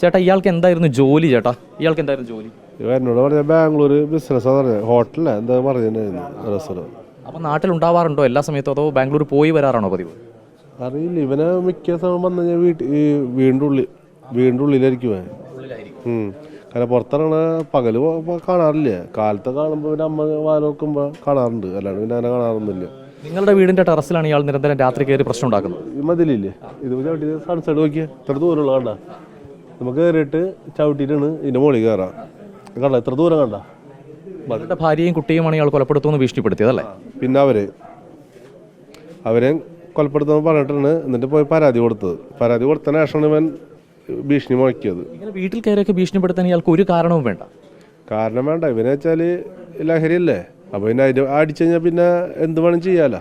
ചേട്ടാ ഇയാൾക്ക് എന്തായിരുന്നു ജോലി ചേട്ടാ? ഇയാൾക്ക് എന്തായിരുന്നു ജോലി? എന്നോട് പറഞ്ഞ ബാംഗ്ലൂർ ബിസിനസ് പറഞ്ഞ ഹോട്ടലില്ല എന്താ പറഞ്ഞിട്ടുണ്ടായിരുന്നു റെസ്റ്റോറന്റ് അപ്പം നാട്ടിലുണ്ടാവാറുണ്ടോ എല്ലാ സമയത്തും അതോ ബാംഗ്ലൂർ പോയി വരാറാണോ പതിവ്? അറിയില്ല. ഇവനെ മിക്ക സമയം വന്നു കഴിഞ്ഞാൽ വീട്ടിൽ വീടിന്റെ ഉള്ളിൽ വീടിന്റെ ഉള്ളിലായിരിക്കും. കാരണം പുറത്തിറങ്ങണ പകൽ കാണാറില്ല. കാലത്തെ കാണുമ്പോൾ പിന്നെ അമ്മ വാലോക്കുമ്പോൾ കാണാറുണ്ട്. അല്ലാണ്ട് പിന്നെ അങ്ങനെ കാണാറൊന്നുമില്ല. നിങ്ങളുടെ വീടിന്റെ ടെറസിലാണ് ഇയാൾ നിരന്തരം രാത്രി കയറി പ്രശ്നം ഉണ്ടാക്കുന്നത്. മതിലില്ലേ? ഇത് സൺസെറ്റ് സൺസൈഡ് നോക്കിയാ. ഇത്ര ദൂരമുള്ള കണ്ട? നമുക്ക് കയറിയിട്ട് ചവിട്ടിയിട്ടാണ് ഇതിന്റെ മുകളിൽ കയറാം കണ്ട എത്ര ദൂരം കണ്ട? ഭാര്യയും കുട്ടിയുമാണ് ഇയാൾ കൊലപ്പെടുത്തുമെന്ന് ഭീഷണിപ്പെടുത്തിയതല്ലേ പിന്നെ അവർ അവരെ കൊലപ്പെടുത്തുമെന്ന് പറഞ്ഞിട്ടാണ് എന്നിട്ട് പോയി പരാതി കൊടുത്തത്. പരാതി കൊടുത്ത ശേഷമാണ് ഇവൻ ഭീഷണി മുഴക്കിയത്. ഇങ്ങനെ വീട്ടിൽ കയറിയൊക്കെ ഭീഷണിപ്പെടുത്താൻ ഇയാൾക്ക് ഒരു കാരണവും വേണ്ട. കാരണം വേണ്ട ഇവനെ വെച്ചാൽ ലഹരിയല്ലേ? അപ്പോൾ പിന്നെ അടിച്ചു കഴിഞ്ഞാൽ പിന്നെ എന്ത് വേണം ചെയ്യാലോ.